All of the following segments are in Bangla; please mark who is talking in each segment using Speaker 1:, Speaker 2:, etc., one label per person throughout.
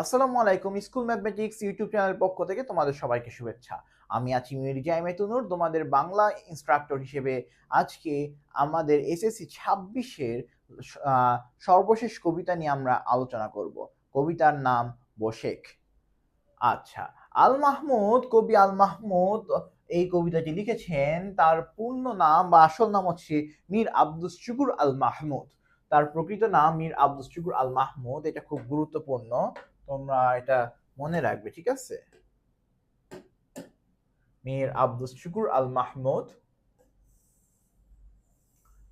Speaker 1: আসসালামু আলাইকুম, স্কুল ম্যাথমেটিক্স ইউটিউব চ্যানেল পক্ষ থেকে তোমাদের সবাইকে শুভেচ্ছা। আমি আছি মির্জা মেতুনুর তোমাদের বাংলা ইনস্ট্রাক্টর হিসেবে আজকে আমাদের এসএসসি ছাব্বিশের সর্বশেষ কবিতা নিয়ে আমরা আলোচনা করব। কবিতার নাম বোশেক। আচ্ছা আল মাহমুদ, কবি আল মাহমুদ এই কবিতাটি লিখেছেন, তার পূর্ণ নাম বা আসল নাম হচ্ছে মীর আব্দুস শুকুর আল মাহমুদ। তার প্রকৃত নাম মীর আব্দুস শুকুর আল মাহমুদ, এটা খুব গুরুত্বপূর্ণ। তোমরা এটা মনে রাখবে, ঠিক আছে? মীর আব্দুস শুকুর আল মাহমুদ।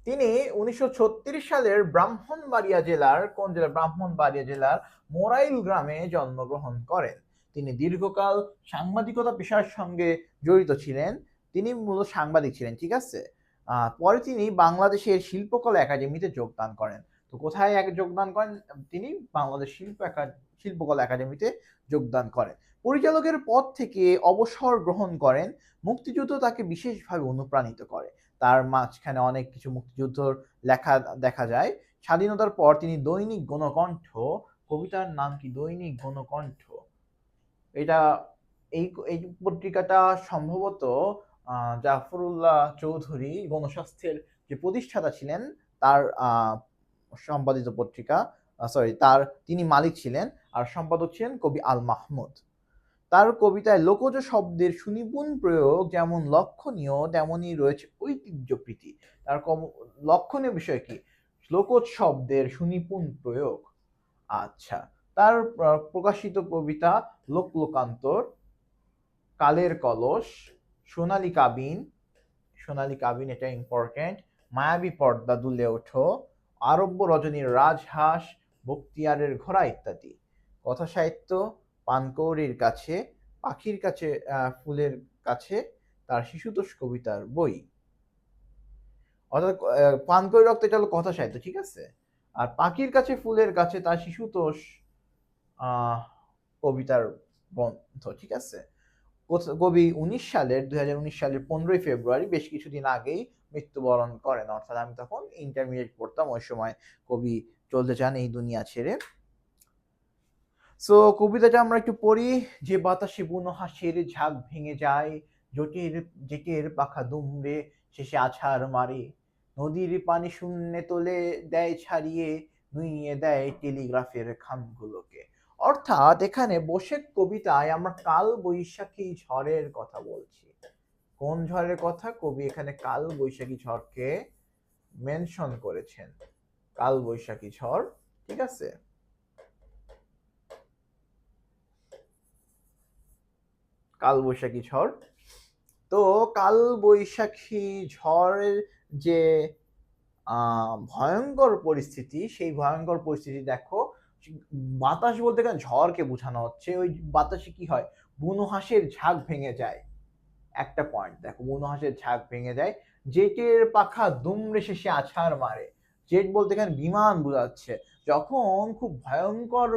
Speaker 1: তিনি উনিশশো ছত্রিশ সালের ব্রাহ্মণবাড়িয়া জেলার, কোন জেলা? ব্রাহ্মণবাড়িয়া জেলার মোরাইল গ্রামে জন্মগ্রহণ করেন। তিনি দীর্ঘকাল সাংবাদিকতা পেশার সঙ্গে জড়িত ছিলেন। তিনি মূলত সাংবাদিক ছিলেন, ঠিক আছে? পরে তিনি বাংলাদেশের শিল্পকলা একাডেমিতে যোগদান করেন। তো কোথায় এক যোগদান করেন? তিনি বাংলাদেশ শিল্প শিল্পকলা একাডেমিতে যোগদান করেন। পরিচালকের পদ থেকে অবসর গ্রহণ করেন, মুক্তিযুদ্ধ তাকে বিশেষভাবে অনুপ্রাণিত করে। তার মাঝখানে অনেক কিছু মুক্তিযুদ্ধর লেখা দেখা যায়। স্বাধীনতার পর তিনি দৈনিক গণকণ্ঠ, কবিতার নাম কি? দৈনিক গণকণ্ঠ। এটা এই এই পত্রিকাটা সম্ভবত জাফরুল্লাহ চৌধুরী গণস্বাস্থ্যের যে প্রতিষ্ঠাতা ছিলেন, তার সম্পাদিত পত্রিকা সরি তার তিনি মালিক ছিলেন। আর সম্পাদক ছিলেন কবি আল মাহমুদ তার কবিতায় লোকজ শব্দের সুনিপুণ প্রয়োগ যেমন লক্ষণীয় তেমনই রয়েছে ঐতিহ্যপ্রীতি তার লক্ষণীয় বিষয় কি? লোকজ শব্দের সুনিপুণ প্রয়োগ। আচ্ছা তার প্রকাশিত কবিতা লোক লোকান্তর কালের কলস, সোনালী কাবিন সোনালী কাবিন এটা ইম্পর্টেন্ট মায়াবী পর্দা দুলে ওঠো, আরব্য রজনীর রাজহাঁস, বক্তিয়ারের ঘোড়া ইত্যাদি। কথা সাহিত্য পানকৌড়ির কাছে, পাখির কাছে ফুলের কাছে তার শিশুতোষ কবিতার বই। অর্থাৎ পানকৌড়ি রক্ত এটা হলো কথা সাহিত্য ঠিক আছে? আর পাখির কাছে, ফুলের কাছে তার শিশুতোষ কবিতার গ্রন্থ, ঠিক আছে? কবি উনিশ সালের, দুই হাজার উনিশ সালের পনেরোই ফেব্রুয়ারি, বেশ কিছুদিন আগেই মৃত্যুবরণ করেন। অর্থাৎ আমি তখন ইন্টারমিডিয়েট পড়তাম, ওই সময় কবি চলতে চান এই দুনিয়া ছেড়ে। সো কবিতাটা আমরা একটু পড়ি, যে বাতাসে বুনো হাসির ঝাঁক ভেঙে যায়, জটির, জেটের পাখা দুমড়ে শেষে আছাড় মারে। নদীর পানি শূন্যে তোলে দেয় ছাড়িয়ে, নুইয়ে দেয় টেলিগ্রাফের খামগুলোকে। অর্থাৎ এখানে বসে কবিতায় আমরা কাল বৈশাখী ঝড়ের কথা বলছি। কোন ঝড়ের কথা? কবি এখানে কাল বৈশাখী ঝড়কে মেনশন করেছেন। কাল বৈশাখী ঝড়, ঠিক আছে? কাল বৈশাখী ঝড়। তো কাল বৈশাখী ঝড়ের যে ভয়ঙ্কর পরিস্থিতি, সেই ভয়ঙ্কর পরিস্থিতি দেখো, বাতাস বলতে গেলে ঝড়কে বোঝানো হচ্ছে। ওই বাতাসে কি হয়? বুনো হাঁসের ঝাঁক ভেঙে যায়। একটা পয়েন্ট দেখো বুনো হাঁসের ঝাঁক ভেঙে যায়। জেটের পাখা দুমড়ে শেষে আছাড় মারে। জেট বলতে এখানে বিমান বোঝাচ্ছে। যখন খুব ভয়ঙ্কর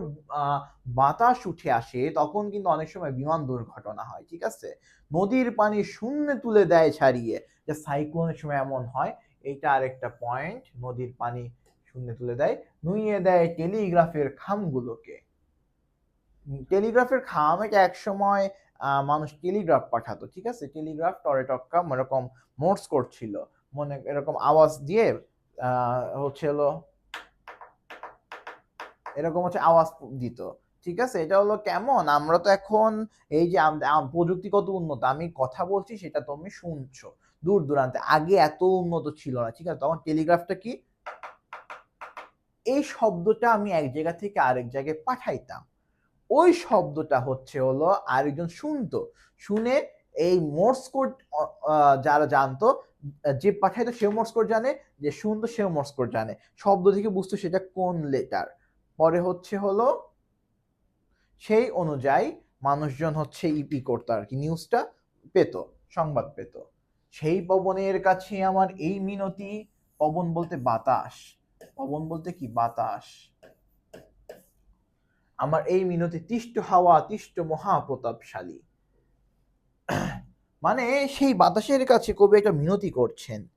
Speaker 1: বাতাস উঠে আসে, তখন কিন্তু অনেক সময় বিমান দুর্ঘটনা হয়, ঠিক আছে? নদীর পানি শূন্যে তুলে দেয় ছাড়িয়ে, যে সাইক্লোনের সময় এমন হয়, এইটা আরেকটা পয়েন্ট নদীর পানি শূন্যে তুলে দেয়, নুইয়ে দেয় টেলিগ্রাফের খামগুলোকে। টেলিগ্রাফের খাম এটা এক সময় মানুষ টেলিগ্রাফ পাঠাতো, ঠিক আছে? টেলিগ্রাফ টরেটক্কা এরকম মোটস করছিল মনে, এরকম আওয়াজ দিয়ে হচ্ছে হলো এরকম হচ্ছে আওয়াজ দিত। ঠিক আছে? এটা হলো কেমন? আমরা তো এখন এই যে প্রযুক্তি কত উন্নত, আমি কথা বলছি সেটা তুমি শুনছো। দূর দূরান্তে। আগে এত উন্নত ছিল না, ঠিক আছে? তখন টেলিগ্রাফটা কি? এই শব্দটা আমি এক জায়গা থেকে আরেক জায়গায় পাঠাইতাম। ওই শব্দটা হচ্ছে হলো আরেকজন শুনতো। শুনে এই মোর্স কোড যারা জানতো, যে পাঠাইতো সেও মোর্স কোড জানে, যে শুনতো সেও মোর্স কোড জানে। শব্দ থেকে বুঝতো সেটা কোন লেটার পরে হচ্ছে হলো সেই অনুযায়ী মানুষজন হচ্ছে ইপি করতো আর কি নিউজটা পেত, সংবাদ পেত। সেই পবনের কাছে আমার এই মিনতি, পবন বলতে বাতাস। পবন বলতে কি? বাতাস। আমার এই মিনতি তিষ্ট হাওয়া, তিষ্ট মহাপ্রতাপশালী। মানে সেই বাতাসের কাছে কবি একটা মিনতি করছেন।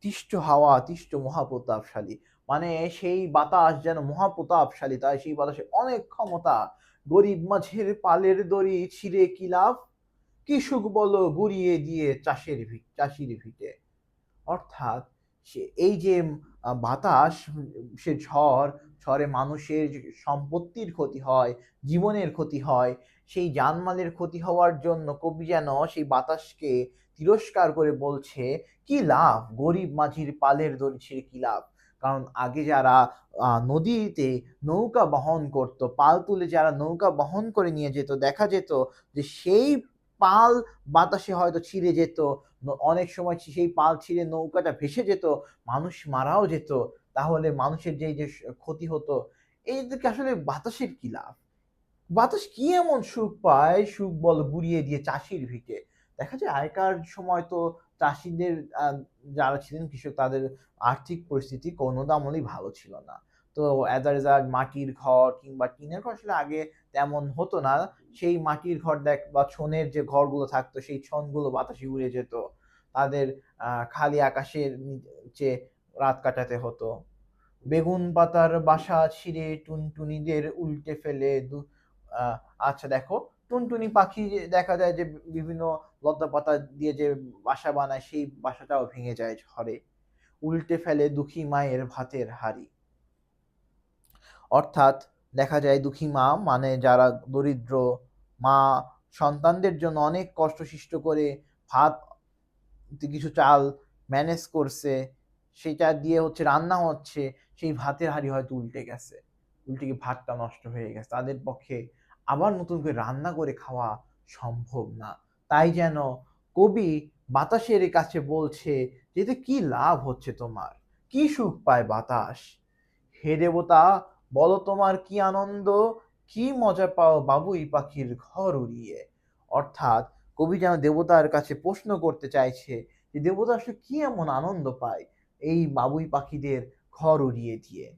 Speaker 1: তিষ্ট হাওয়া, তিষ্ট মহাপ্রতাপশালী। মানে সেই বাতাস যেন মহাপ্রতাপশালী, তাই সেই বাতাসে অনেক ক্ষমতা। গরিব মাঝের পালের দড়ি ছিঁড়ে কি লাভ? কি সুখ বলো গুড়িয়ে দিয়ে চাষের চাষির ভিটে। অর্থাৎ সে, এই যে বাতাস, সে ঝড়, ঝড়ে মানুষের সম্পত্তির ক্ষতি হয়, জীবনের ক্ষতি হয়, সেই জানমালের ক্ষতি হওয়ার জন্য কবি যেন সেই বাতাসকে তিরস্কার করে বলছে, কি লাভ? গরিব মাঝির পালের দড়ি ছিঁড়ে কি লাভ? কারণ আগে যারা নদীতে নৌকা বহন করত, পাল তুলে যারা নৌকা বহন করে নিয়ে যেত, দেখা যেত যে সেই পাল বাতাসে হয়তো ছিঁড়ে যেত অনেক সময় সেই পাল ছিঁড়ে নৌকাটা ভেসে যেত, মানুষ মারাও যেত, তাহলে মানুষের যেই যে ক্ষতি হতো এই দিকে আসলে বাতাসের কি লাভ? বাতাস কি এমন সুখ পায়? সুখ বল গুড়িয়ে দিয়ে চাষির ভিটে। দেখা যায় আগেকার সময় তো চাষিদের যারা ছিলেন কৃষক, তাদের আর্থিক পরিস্থিতি কোনো দামই ভালো ছিল না। তো অ্যাজ আ রেজাল্ট মাটির ঘর কিংবা টিনের ঘর আসলে আগে তেমন হতো না। সেই মাটির ঘর দেখ বা ছনের যে ঘরগুলো থাকতো, সেই ছনগুলো বাতাসে উড়ে যেত। তাদের খালি আকাশের নিচে রাত কাটাতে হতো। বেগুন পাতার বাসা ছিঁড়ে টুনটুনিদের উল্টে ফেলে আচ্ছা দেখো টুনটুনি পাখি দেখা যায় যে বিভিন্ন লতা পাতা দিয়ে যে বাসা বানায়, সেই বাসাটাও ভেঙে যায় ঝড়ে। উল্টে ফেলে দুঃখী মায়ের ভাতের হাড়ি। অর্থাৎ দেখা যায় দুঃখী মা মানে যারা দরিদ্র মা, সন্তানদের জন্য অনেক কষ্ট সৃষ্ট করে ভাত, কিছু চাল ম্যানেজ করছে, সেটা দিয়ে হচ্ছে রান্না হচ্ছে, সেই ভাতের হাঁড়ি হয়তো উল্টে গেছে। উল্টে গিয়ে ভাতটা নষ্ট হয়ে গেছে। তাদের পক্ষে আবার নতুন করে রান্না করে খাওয়া সম্ভব না। তাই যেন কবি বাতাসের কাছে বলছে যে, এতে কি লাভ হচ্ছে তোমার? কি সুখ পায় বাতাস? হে দেবতা বলো তোমার কি আনন্দ? কি মজা পাও বাবুই পাখির ঘর উড়িয়ে? অর্থাৎ কবি যেন দেবতার কাছে প্রশ্ন করতে চাইছে যে, দেবতা আসলে কি এমন আনন্দ পায় এই বাবুই পাখিদের ঘর উড়িয়ে দিয়ে?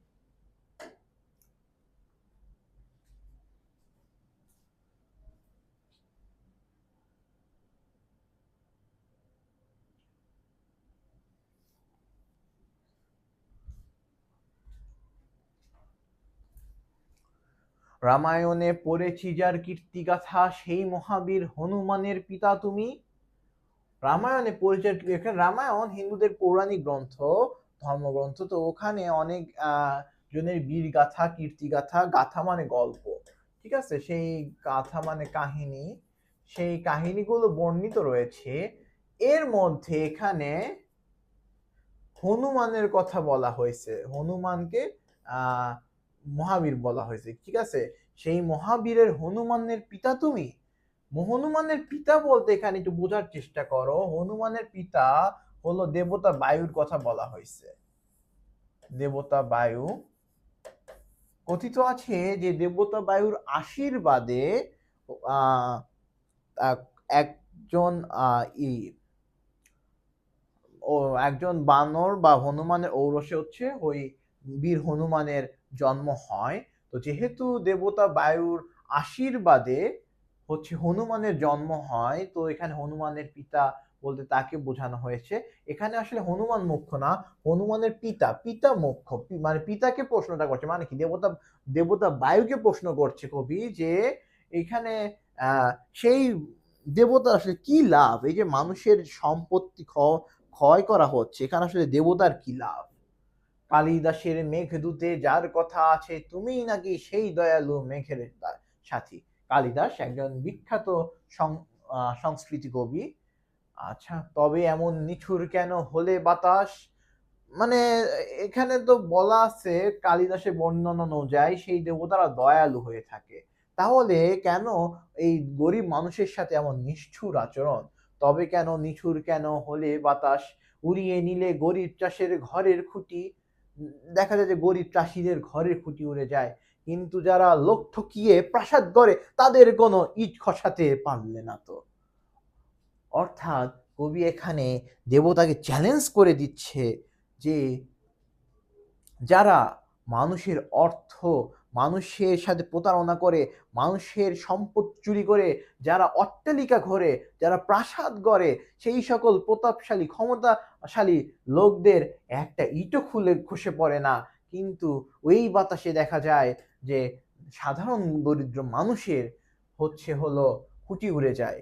Speaker 1: রামায়ণে পড়েছি যার কীর্তিগাথা, সেই মহাবীর হনুমানের পিতা তুমি। রামায়ণে পরিচয় এখানে রামায়ণ হিন্দুদের পৌরাণিক গ্রন্থ, ধর্মগ্রন্থ, তো ওখানে অনেক জনের বীর গাথা কীর্তি গাথা গাথা মানে গল্প, ঠিক আছে? সেই গাথা মানে কাহিনী, সেই কাহিনীগুলো বর্ণিত রয়েছে। এর মধ্যে এখানে হনুমানের কথা বলা হয়েছে। হনুমানকে আহ মহাবীর বলা হয়েছে, ঠিক আছে? সেই মহাবীরের হনুমানের পিতা তুমি? হনুমানের পিতা বলতে এখানে একটু বোঝার চেষ্টা করো। হনুমানের পিতা হলো দেবতা বায়ুর কথা বলা হয়েছে। দেবতা বায়ু। কথিত আছে যে দেবতা বায়ুর আশীর্বাদে একজন ই, ও, একজন বানর বা হনুমানের ঔরসে হচ্ছে ওই বীর হনুমানের জন্ম হয়, তো যেহেতু দেবতা বায়ুর আশীর্বাদে হচ্ছে হনুমানের জন্ম হয়, তো এখানে হনুমানের পিতা বলতে তাকে বোঝানো হয়েছে। এখানে আসলে হনুমান মুখ্য না, হনুমানের পিতা পিতা মুখ্য মানে পিতাকে প্রশ্নটা করছে মানে কি? দেবতা দেবতা বায়ুকে প্রশ্ন করছে কবি যে এখানে সেই দেবতার আসলে কি লাভ? এই যে মানুষের সম্পত্তি ক্ষয় করা হচ্ছে, এখানে আসলে দেবতার কি লাভ? কালিদাসের মেঘদূতে যার কথা আছে, তুমিই নাকি সেই দয়ালু মেঘের সাথী। কালিদাস একজন বিখ্যাত সংস্কৃতি কবি। আচ্ছা তবে এমন নিঠুর কেন হলে বাতাস? মানে এখানে তো বলা আছে, কালিদাসের বর্ণনা অনুযায়ী সেই দেবতারা দয়ালু হয়ে থাকে। তাহলে কেন এই গরিব মানুষের সাথে এমন নিষ্ঠুর আচরণ? তবে কেন নিঠুর কেন হলে বাতাস? উড়িয়ে নিলে গরিব চাষের ঘরের খুঁটি। দেখা যায় যে গরিব চাষিদের ঘরের খুঁটি উড়ে যায়, কিন্তু যারা লোক ঠকিয়ে প্রাসাদ গড়ে তাদের কোনো ইট খসাতে পারলে না তো। অর্থাৎ কবি এখানে দেবতাকে চ্যালেঞ্জ করে দিচ্ছে যে যারা মানুষের অর্থ মানুষের সাথে প্রতারণা করে, মানুষের সম্পদ চুরি করে, যারা অট্টালিকা ঘরে, যারা প্রাসাদ গড়ে, সেই সকল প্রতাপশালী, ক্ষমতাশালী লোকদের একটা ইটো খুলে খসে পড়ে না। কিন্তু ওই বাতাসে দেখা যায় যে সাধারণ দরিদ্র মানুষের হচ্ছে হলো খুঁটি উড়ে যায়।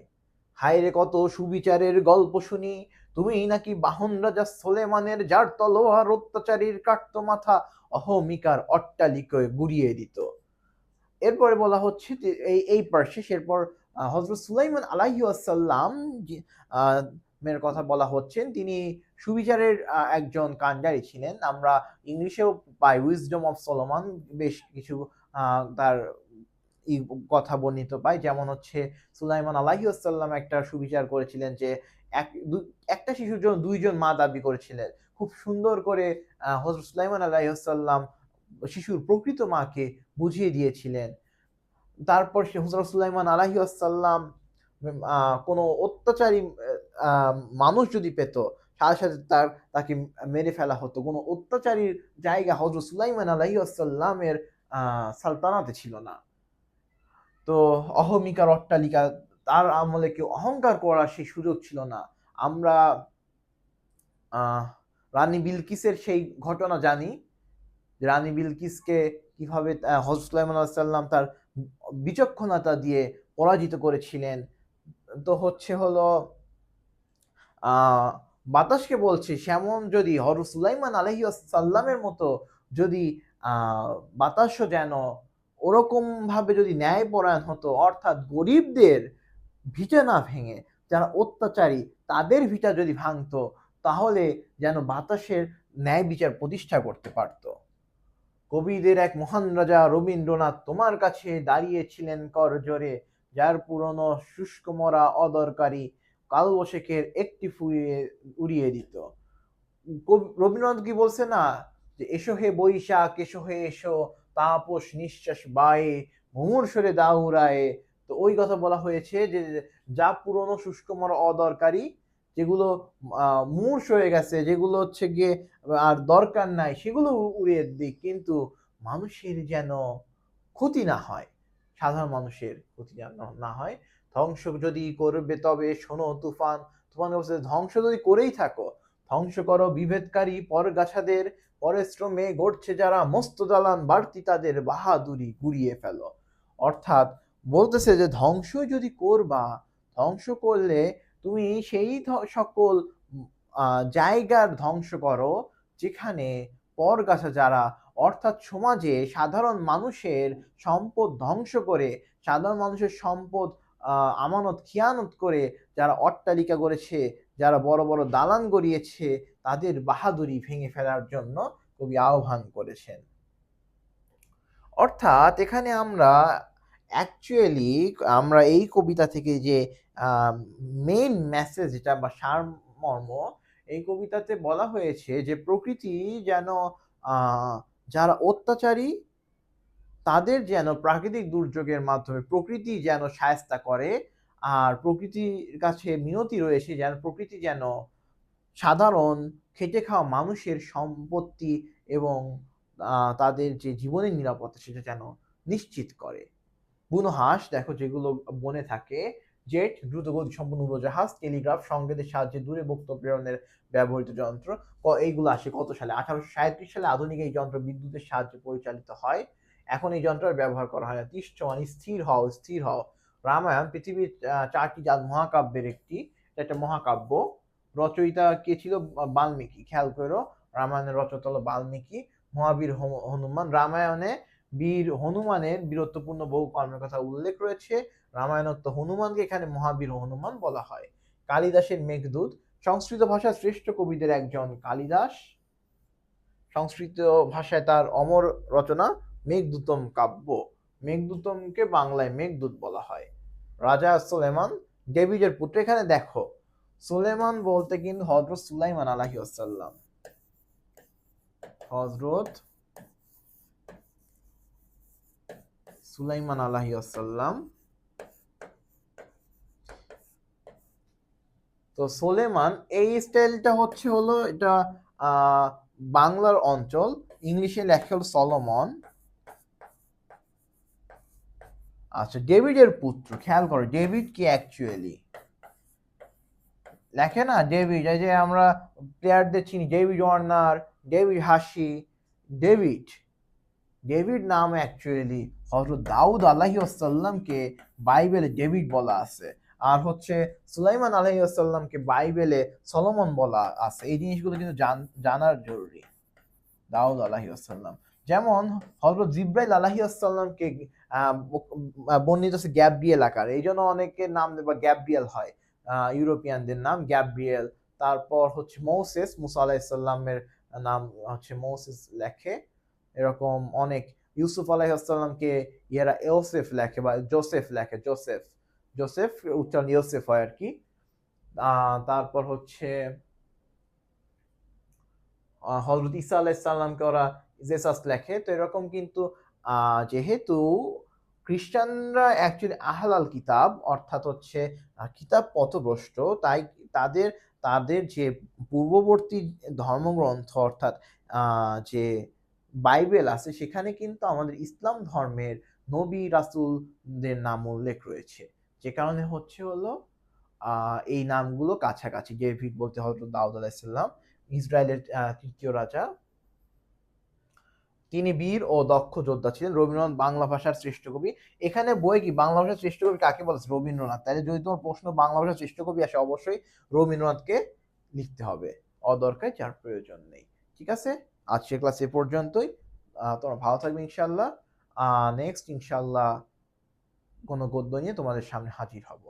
Speaker 1: হায় রে কত সুবিচারের গল্প শুনি, তুমি নাকি বাহন রাজা সোলেমানের যার তলোয়ার অত্যাচারীর কাটত মাথা অহমিকার অট্টালিকায় গুড়িয়ে দিত। এরপরে বলা হচ্ছে এই এই পার্শ্বে এরপর হজরত সুলাইমান আলাহি আসাল্লাম মের কথা বলা হচ্ছেন তিনি সুবিচারের একজন কান্ডারি ছিলেন। আমরা ইংলিশেও পাই উইজডম অফ সলোমান বেশ কিছু তার কথা বর্ণিত পাই। যেমন হচ্ছে, সুলাইমান আলাহি আসাল্লাম একটা সুবিচার করেছিলেন যে, এক একটা শিশুর জন্য দুইজন মা দাবি করেছিলেন। খুব সুন্দর করে হজরত সুলাইমান আলাহি আসাল্লাম শিশুর প্রকৃত মাকে বুঝিয়ে দিয়েছিলেন। তারপর সে হজরত সুলাইমান আলাহি আসাল্লাম কোনো অত্যাচারী মানুষ যদি পেত, সাথে সাথে তার, তাকে মেরে ফেলা হতো। কোনো অত্যাচারীর জায়গা হজরত সুলাইমান আলাহি আসাল্লামের সালতানাতে ছিল না। তো অহমিকার অট্টালিকা, তার আমলে কেউ অহংকার করার সেই সুযোগ ছিল না। আমরা রানী বিলকিসের সেই ঘটনা জানি। রানী বিলকিসকে কীভাবে হজরত সুলাইমান আলাইসাল্লাম তার বিচক্ষণতা দিয়ে পরাজিত করেছিলেন। তো হচ্ছে হলো বাতাসকে বলছে সেমন যদি হজরত সুলাইমান আলহি সাল্লামের মতো যদি বাতাসও যেন ওরকম ভাবে যদি ন্যায়পরায়ণ হতো, অর্থাৎ গরিবদের ভিটা না ভেঙে, যারা অত্যাচারী, তাদের ভিটা যদি ভাঙতো তাহলে যেন বাতাসের ন্যায় বিচার প্রতিষ্ঠা করতে পারত। কবিদের এক মহান রাজা রবীন্দ্রনাথ তোমার কাছে দাঁড়িয়েছিলেন কর জোরে যার পুরনো শুষ্ক মরা অদরকারি কালবৈশাখের একটি ফুরিয়ে উড়িয়ে দিত। রবীন্দ্রনাথ কি বলছে না? যে, এসো হে বৈশাখ, এসো হে এসো, তাপস নিঃশ্বাস বায়ে মুমুর সরে দাউরায়ে তো ওই কথা বলা হয়েছে যে, যা পুরনো শুষ্ক মরা অদরকারি যেগুলো মূর্ষ হয়ে গেছে, যেগুলো হচ্ছে গিয়ে, আর দরকার নাই, সেগুলো উড়িয়ে দিক, কিন্তু মানুষের যেন ক্ষতি না হয়, সাধারণ মানুষের ক্ষতি যেন না হয়, ধ্বংস যদি করবে তবে শোনো তুফান তুফান বলছে ধ্বংস যদি করেই থাকো, ধ্বংস করো বিভেদকারী পরগাছাদের পরিশ্রমে গড়ছে যারা, মস্ত দালান বাড়তি তাদের বাহাদুরি গুড়িয়ে ফেলো। অর্থাৎ বলতেছে যে ধ্বংস যদি করবা, ধ্বংস করলে তুমি সেই সকল জায়গার ধ্বংস করো, যেখানে পরগাছা যারা, অর্থাৎ সমাজে সাধারণ মানুষের সম্পদ ধ্বংস করে, সাধারণ মানুষের সম্পদ আমানত, খিয়ানত করে যারা অট্টালিকা করেছে যারা বড় বড় দালান গড়িয়েছে, তাদের বাহাদুরি ভেঙে ফেলার জন্য কবি আহ্বান করেছেন। অর্থাৎ এখানে আমরা অ্যাকচুয়ালি আমরা এই কবিতা থেকে যে মেইন মেসেজ যেটা বা সারমর্ম, এই কবিতাতে বলা হয়েছে যে, প্রকৃতি যেন যারা অত্যাচারী, তাদের যেন প্রাকৃতিক দুর্যোগের মাধ্যমে প্রকৃতি যেন সায়স্তা করে, আর প্রকৃতির কাছে মিনতি রয়েছে যেন প্রকৃতি যেন সাধারণ, খেটে খাওয়া মানুষের সম্পত্তি এবং তাদের যে জীবনের নিরাপত্তা সেটা যেন নিশ্চিত করে। বুনো হাঁস, দেখো যেগুলো বনে থাকে, জেট দ্রুতগতি সম্পন্ন উড়োজাহাজ টেলিগ্রাফ, সংকেতের সাহায্যে দূরে বক্তব্য প্রেরণের ব্যবহৃত যন্ত্র এইগুলো আসে কত সালে? আঠারোশো সাঁত্রিশ সালে আধুনিক এই যন্ত্র বিদ্যুতের সাহায্যে পরিচালিত হয়। এখন এই যন্ত্র ব্যবহার করা হয় না তিষ্ঠ মানে স্থির হও স্থির হও। রামায়ণ, পৃথিবীর চারটি জাত মহাকাব্যের একটি একটা মহাকাব্য। রচয়িতা কে ছিল? বাল্মীকি। খেয়াল করো, রামায়ণের রচয়িতা বাল্মীকি, মহাবীর হনুমান। রামায়ণে বীর হনুমানের বীরত্বপূর্ণ বহু কর্মের কথা উল্লেখ রয়েছে। রামায়ণত্ব হনুমানকে এখানে মহাবীর হনুমান বলা হয়। কালিদাসের মেঘদূত, সংস্কৃত ভাষার শ্রেষ্ঠ কবিদের একজন কালিদাস। সংস্কৃত ভাষায় তার অমর রচনা, মেঘদূতম কাব্য। মেঘদূতমকে বাংলায় মেঘদূত বলা হয়। রাজা সুলেমান ডেভিডের পুত্র। এখানে দেখো, সুলেমান বলতে কিন্তু হজরত সুলাইমান আলাহি আসাল্লাম হজরত সুলাইমান আলাহি আসাল্লাম তো সোলেমান এই স্টাইলটা হচ্ছে হলো এটা বাংলার অঞ্চল, ইংলিশে লেখা হলো সলোমন। আচ্ছা ডেভিডের পুত্র, খেয়াল করো, ডেভিড কি অ্যাকচুয়ালি লেখে না? ডেভিড, এই যে আমরা প্লেয়ারদের চিনি, David Warner, David Hussey David. David নাম অ্যাকচুয়ালি হজরত দাউদ আলাহি আসাল্লামকে বাইবেলে ডেভিড বলা আছে। আর হচ্ছে সুলাইমান আলাহি আসাল্লামকে বাইবেলে সলোমন বলা আছে। এই জিনিসগুলো কিন্তু জান- জানার জরুরি। দাউদ আলাহি আসাল্লাম যেমন হজরত জিব্রাইল আলাহি আসাল্লামকে বর্ণিত আছে গ্যাব্রিয়েল আকার। এই জন্য অনেকের নাম বা গ্যাব্রিয়েল হয়। ইউরোপিয়ানদের নাম গ্যাব্রিয়েল। তারপর হচ্ছে মৌসেস, মুসা আলাহিসাল্লামের নাম হচ্ছে মৌসেস লেখে। এরকম অনেক ইউসুফ আলাইসাল্লামকে ইয়ারা ইউসেফ লেখে বা জোসেফ লেখে, জোসেফ জোসেফ, উচ্চারণ ইউসেফ হয় আর কি। তারপর হচ্ছে হজরত ইসা আলাইসাল্লামকে ওরা জেসাস লেখে। তো এরকম কিন্তু যেহেতু খ্রিস্টানরা অ্যাকচুয়ালি আহলাল কিতাব, অর্থাৎ হচ্ছে কিতাব পথভ্রষ্ট, তাই তাদের তাদের যে পূর্ববর্তী ধর্মগ্রন্থ অর্থাৎ যে বাইবেল আছে, সেখানে কিন্তু আমাদের ইসলাম ধর্মের নবী রাসূলদের নাম উল্লেখ রয়েছে। যে কারণে হচ্ছে হলো এই নামগুলো কাছাকাছি। ডেভিড বলতে হজরত দাউদ আলাইসাল্লাম ইসরায়েলের তৃতীয় রাজা। তিনি বীর ও দক্ষ যোদ্ধা ছিলেন, রবীন্দ্রনাথ বাংলা ভাষার শ্রেষ্ঠ কবি এখানে বই কি বাংলা ভাষার শ্রেষ্ঠ কবি কাকে বলেছে রবীন্দ্রনাথ। তাহলে যদি তোমার প্রশ্ন বাংলা ভাষার শ্রেষ্ঠ কবি আসে, অবশ্যই রবীন্দ্রনাথকে লিখতে হবে। অদরকার যার প্রয়োজন নেই। ঠিক আছে? আজকের ক্লাস এ পর্যন্তই। তোমরা ভালো থাকবে ইনশাল্লাহ নেক্সট ইনশাল্লাহ কোনো গদ্য নিয়ে তোমাদের সামনে হাজির হব।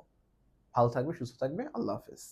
Speaker 1: ভালো থাকবে, সুস্থ থাকবে। আল্লাহ হাফেজ।